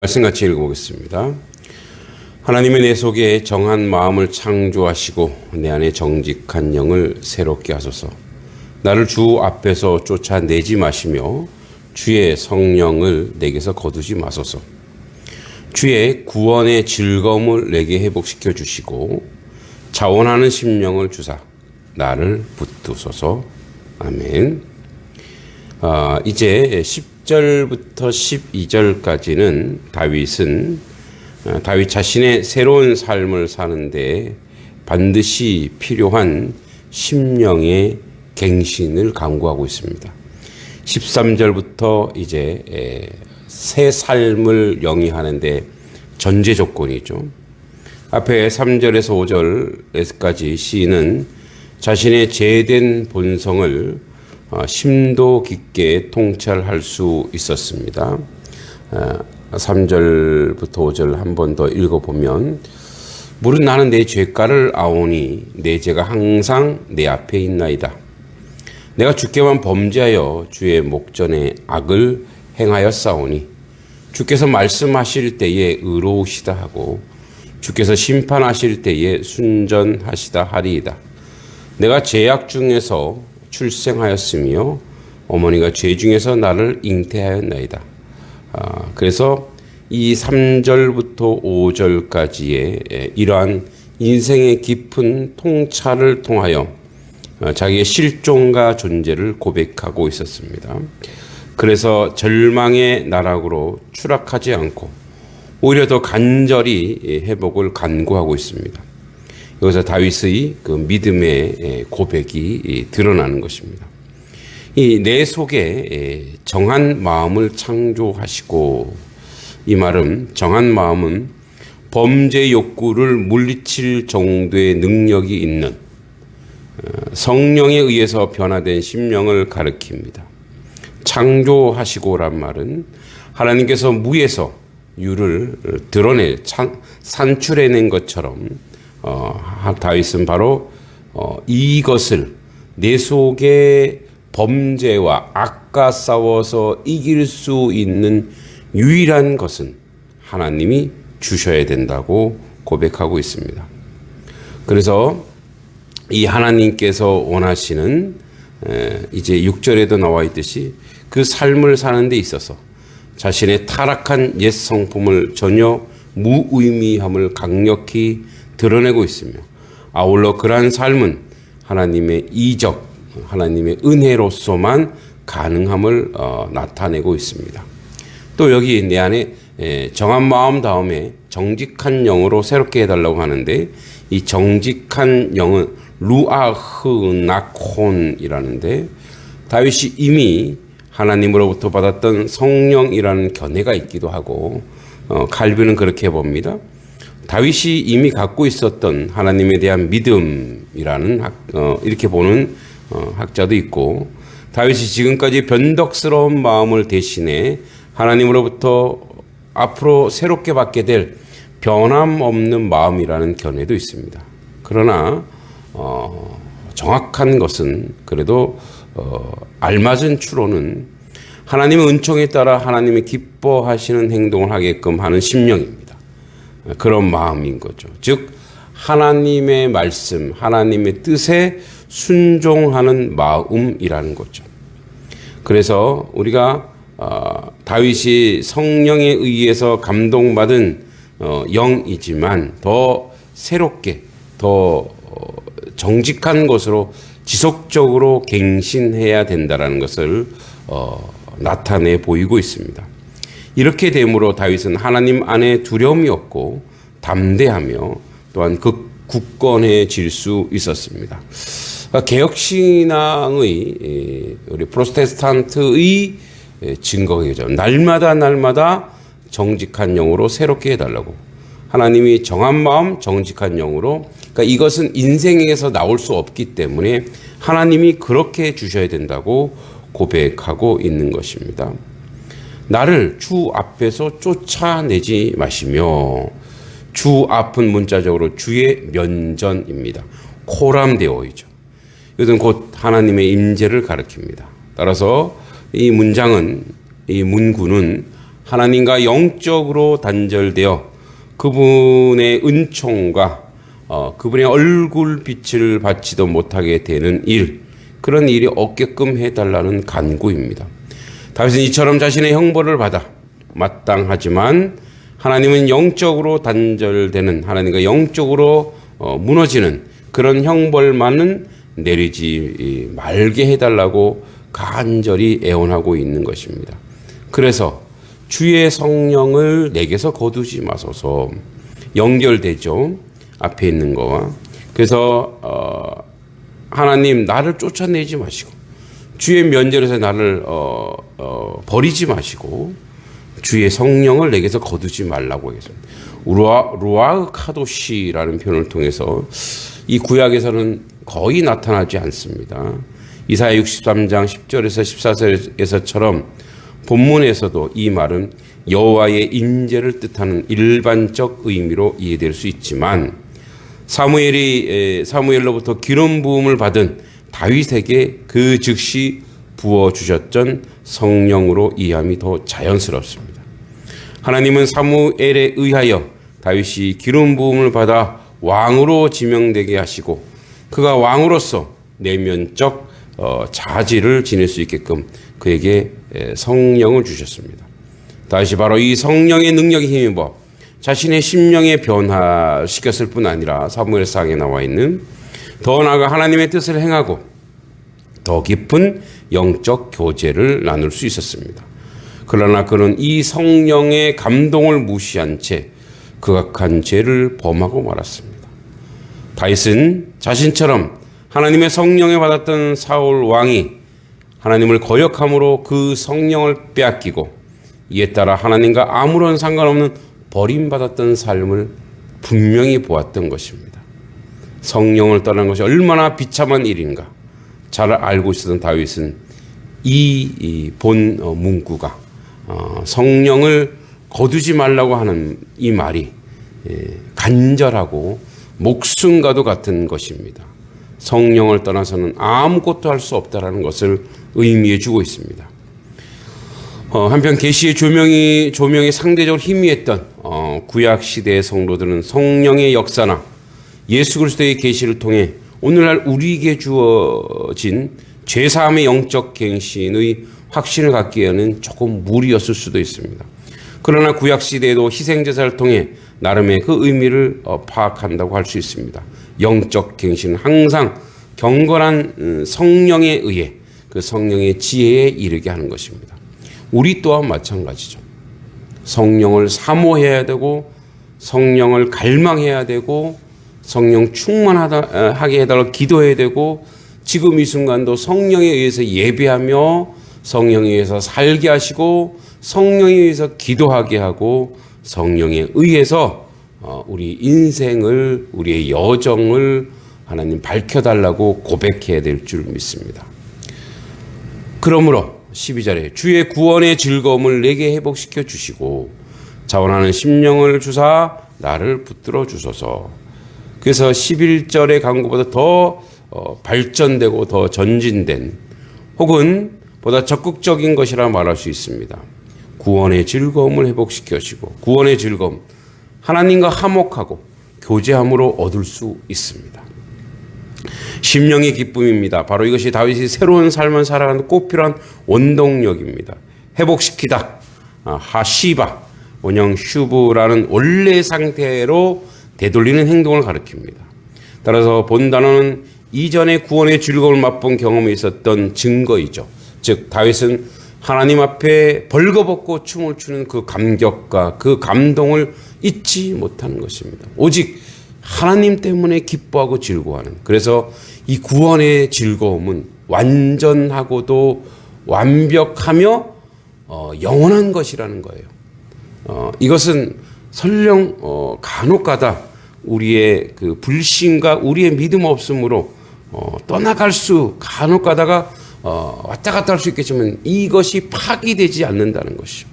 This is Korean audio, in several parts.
말씀 같이 읽어보겠습니다. 하나님의 내 속에 정한 마음을 창조하시고 내 안에 정직한 영을 새롭게 하소서. 나를 주 앞에서 쫓아내지 마시며 주의 성령을 내게서 거두지 마소서. 주의 구원의 즐거움을 내게 회복시켜 주시고 자원하는 심령을 주사 나를 붙드소서. 아멘. 아, 이제 10절부터 12절까지는 다윗은 아, 다윗 자신의 새로운 삶을 사는데 반드시 필요한 심령의 갱신을 강구하고 있습니다. 13절부터 이제 에, 새 삶을 영위하는데 전제 조건이죠. 앞에 3절에서 5절까지 시인은 자신의 제된 본성을 어, 심도 깊게 통찰할 수 있었습니다. 어, 3절부터 5절 한 번 더 읽어보면 물은 나는 내 죄가를 아오니 내 죄가 항상 내 앞에 있나이다. 내가 주께만 범죄하여 주의 목전에 악을 행하였사오니 주께서 말씀하실 때에 의로우시다 하고 주께서 심판하실 때에 순전하시다 하리이다. 내가 죄악 중에서 출생하였으며 어머니가 죄 중에서 나를 잉태하였나이다. 아, 그래서 이 3절부터 5절까지의 이러한 인생의 깊은 통찰을 통하여 어, 자기의 실종과 존재를 고백하고 있었습니다. 그래서 절망의 나락으로 추락하지 않고 오히려 더 간절히 회복을 간구하고 있습니다. 여기서 다윗의 그 믿음의 고백이 드러나는 것입니다. 이 내 속에 정한 마음을 창조하시고 이 말은 정한 마음은 범죄 욕구를 물리칠 정도의 능력이 있는 어, 성령에 의해서 변화된 심령을 가리킵니다. 창조하시고란 말은 하나님께서 무에서 유를 드러내 산출해낸 것처럼 어, 다윗은 바로 어, 이것을 내 속에 범죄와 악과 싸워서 이길 수 있는 유일한 것은 하나님이 주셔야 된다고 고백하고 있습니다. 그래서 이 하나님께서 원하시는 에, 이제 6절에도 나와 있듯이 그 삶을 사는 데 있어서 자신의 타락한 옛 성품을 전혀 무의미함을 강력히 드러내고 있으며 아울러 그러한 삶은 하나님의 이적, 하나님의 은혜로서만 가능함을 어, 나타내고 있습니다. 또 여기 내 안에 에, 정한 마음 다음에 정직한 영으로 새롭게 해달라고 하는데 이 정직한 영은 루아흐 나콘이라는데 다윗이 이미 하나님으로부터 받았던 성령이라는 견해가 있기도 하고 어, 칼빈은 그렇게 봅니다. 다윗이 이미 갖고 있었던 하나님에 대한 믿음이라는 학, 어, 이렇게 보는 어, 학자도 있고 다윗이 지금까지 변덕스러운 마음을 대신해 하나님으로부터 앞으로 새롭게 받게 될 변함없는 마음이라는 견해도 있습니다. 그러나 어, 정확한 것은 그래도 어, 알맞은 추론은 하나님의 은총에 따라 하나님이 기뻐하시는 행동을 하게끔 하는 심령입니다. 그런 마음인 거죠. 즉 하나님의 말씀, 하나님의 뜻에 순종하는 마음이라는 거죠. 그래서 우리가 어, 다윗이 성령에 의해서 감동받은 어, 영이지만 더 새롭게 더 어, 정직한 것으로 지속적으로 갱신해야 된다라는 것을 어, 나타내 보이고 있습니다. 이렇게 됨으로 다윗은 하나님 안에 두려움이 없고 담대하며 또한 그 굳건해 질 수 있었습니다. 그러니까 개혁신앙의 우리 프로테스탄트의 증거이죠. 날마다 날마다 정직한 영으로 새롭게 해달라고. 하나님이 정한 마음, 정직한 영으로. 그러니까 이것은 인생에서 나올 수 없기 때문에 하나님이 그렇게 주셔야 된다고 고백하고 있는 것입니다. 나를 주 앞에서 쫓아내지 마시며 주 앞은 문자적으로 주의 면전입니다. 코람데오이죠. 이것은 곧 하나님의 임재를 가리킵니다. 따라서 이 문장은 이 문구는 하나님과 영적으로 단절되어 그분의 은총과 어, 그분의 얼굴 빛을 받지도 못하게 되는 일 그런 일이 없게끔 해달라는 간구입니다. 다윗은 이처럼 자신의 형벌을 받아 마땅하지만 하나님은 영적으로 단절되는 하나님과 영적으로 어, 무너지는 그런 형벌만은 내리지 말게 해달라고 간절히 애원하고 있는 것입니다. 그래서 주의 성령을 내게서 거두지 마소서 연결되죠. 앞에 있는 거와 그래서 어, 하나님 나를 쫓아내지 마시고 주의 면전에서 나를 어, 어, 버리지 마시고 주의 성령을 내게서 거두지 말라고 했습니다. 루아 루아 카도시라는 표현을 통해서 이 구약에서는 거의 나타나지 않습니다. 이사야 63장 10절에서 14절에서처럼 본문에서도 이 말은 여호와의 임재를 뜻하는 일반적 의미로 이해될 수 있지만 사무엘이 사무엘로부터 기름 부음을 받은 다윗에게 그 즉시 부어 주셨던 성령으로 이해함이 더 자연스럽습니다. 하나님은 사무엘에 의하여 다윗이 기름 부음을 받아 왕으로 지명되게 하시고 그가 왕으로서 내면적 어, 자질을 지닐 수 있게끔 그에게 성령을 주셨습니다. 다시 바로 이 성령의 능력에 힘입어 자신의 심령에 변화시켰을 뿐 아니라 사무엘상에 나와 있는 더 나아가 하나님의 뜻을 행하고 더 깊은 영적 교제를 나눌 수 있었습니다. 그러나 그는 이 성령의 감동을 무시한 채 극악한 죄를 범하고 말았습니다. 다윗은 자신처럼 하나님의 성령에 받았던 사울 왕이 하나님을 거역함으로 그 성령을 빼앗기고 이에 따라 하나님과 아무런 상관없는 버림받았던 삶을 분명히 보았던 것입니다. 성령을 떠난 것이 얼마나 비참한 일인가 잘 알고 있었던 다윗은 이본 어, 문구가 어, 성령을 거두지 말라고 하는 이 말이 예, 간절하고 목숨과도 같은 것입니다. 성령을 떠나서는 아무것도 할 수 없다라는 것을 의미해 주고 있습니다. 어, 한편 계시의 조명이 조명이 상대적으로 희미했던 어, 구약 시대의 성도들은 성령의 역사나 예수 그리스도의 계시를 통해 오늘날 우리에게 주어진 죄사함의 영적 갱신의 확신을 갖기에는 조금 무리였을 수도 있습니다. 그러나 구약 시대에도 희생 제사를 통해 나름의 그 의미를 어, 파악한다고 할 수 있습니다. 영적 갱신은 항상 경건한 음, 성령에 의해 그 성령의 지혜에 이르게 하는 것입니다. 우리 또한 마찬가지죠. 성령을 사모해야 되고 성령을 갈망해야 되고 성령 충만하게 해달라 기도해야 되고 지금 이 순간도 성령에 의해서 예배하며 성령에 의해서 살게 하시고 성령에 의해서 기도하게 하고 성령에 의해서 어, 우리 인생을 우리의 여정을 하나님 밝혀달라고 고백해야 될 줄 믿습니다. 그러므로 12절에 주의 구원의 즐거움을 내게 회복시켜 주시고 자원하는 심령을 주사 나를 붙들어 주소서. 그래서 11절의 강구보다 더 어, 발전되고 더 전진된 혹은 보다 적극적인 것이라 말할 수 있습니다. 구원의 즐거움을 회복시켜 주시고 구원의 즐거움 하나님과 화목하고 교제함으로 얻을 수 있습니다. 심령의 기쁨입니다. 바로 이것이 다윗이 새로운 삶을 살아가는 꼭 필요한 원동력입니다. 회복시키다. 아, 하시바, 원형 슈브라는 원래 상태로 되돌리는 행동을 가리킵니다. 따라서 본 단어는 이전에 구원의 즐거움을 맛본 경험이 있었던 증거이죠. 즉 다윗은 하나님 앞에 벌거벗고 춤을 추는 그 감격과 그 감동을 잊지 못하는 것입니다. 오직 하나님 때문에 기뻐하고 즐거워하는. 그래서 이 구원의 즐거움은 완전하고도 완벽하며 어, 영원한 것이라는 거예요. 어, 이것은 설령 어, 간혹가다 우리의 그 불신과 우리의 믿음 없음으로 어, 떠나갈 수 간혹가다가 어, 왔다 갔다 할 수 있겠지만 이것이 파기되지 않는다는 것이죠.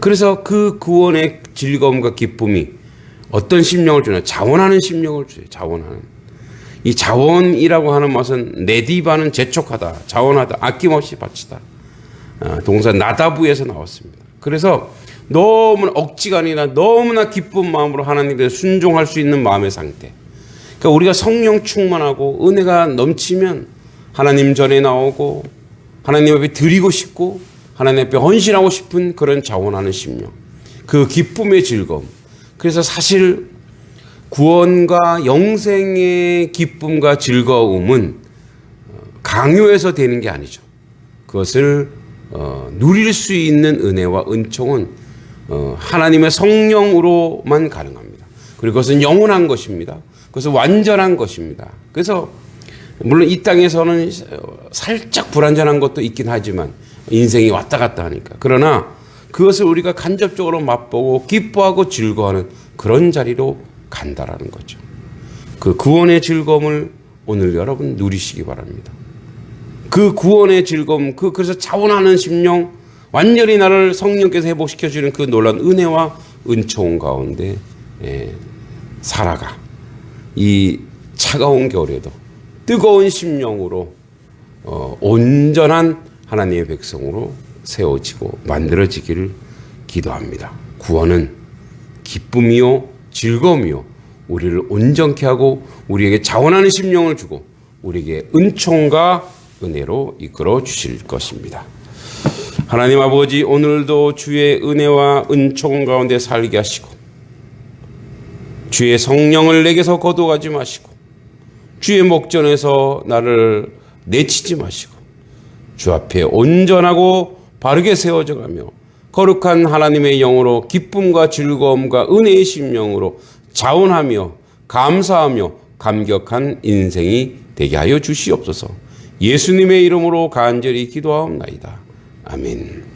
그래서 그 구원의 즐거움과 기쁨이 어떤 심령을 주냐? 자원하는 심령을 줘요. 자원하는. 이 자원이라고 하는 것은 네디바는 재촉하다, 자원하다, 아낌없이 바치다. 어, 동사 나다부에서 나왔습니다. 그래서 너무나 억지가 아니라 너무나 기쁜 마음으로 하나님께 순종할 수 있는 마음의 상태. 그러니까 우리가 성령 충만하고 은혜가 넘치면 하나님 전에 나오고 하나님 앞에 드리고 싶고 하나님 앞에 헌신하고 싶은 그런 자원하는 심령. 그 기쁨의 즐거움. 그래서 사실 구원과 영생의 기쁨과 즐거움은 강요해서 되는 게 아니죠. 그것을 어, 누릴 수 있는 은혜와 은총은 어, 하나님의 성령으로만 가능합니다. 그리고 그것은 영원한 것입니다. 그것은 완전한 것입니다. 그래서 물론 이 땅에서는 살짝 불완전한 것도 있긴 하지만 인생이 왔다 갔다 하니까 그러나 그것을 우리가 간접적으로 맛보고 기뻐하고 즐거워하는 그런 자리로 간다라는 거죠. 그 구원의 즐거움을 오늘 여러분 누리시기 바랍니다. 그 구원의 즐거움, 그 그래서 자원하는 심령, 완전히 나를 성령께서 회복시켜 주는 그 놀란 은혜와 은총 가운데 예, 살아가 이 차가운 겨울에도 뜨거운 심령으로 어, 온전한 하나님의 백성으로 세워지고 만들어지기를 기도합니다. 구원은 기쁨이요 즐거움이요 우리를 온전케 하고 우리에게 자원하는 심령을 주고 우리에게 은총과 은혜로 이끌어 주실 것입니다. 하나님 아버지 오늘도 주의 은혜와 은총 가운데 살게 하시고 주의 성령을 내게서 거두가지 마시고 주의 목전에서 나를 내치지 마시고 주 앞에 온전하고 바르게 세워져 가며 거룩한 하나님의 영으로 기쁨과 즐거움과 은혜의 심령으로 자원하며 감사하며 감격한 인생이 되게 하여 주시옵소서. 예수님의 이름으로 간절히 기도하옵나이다. 아멘.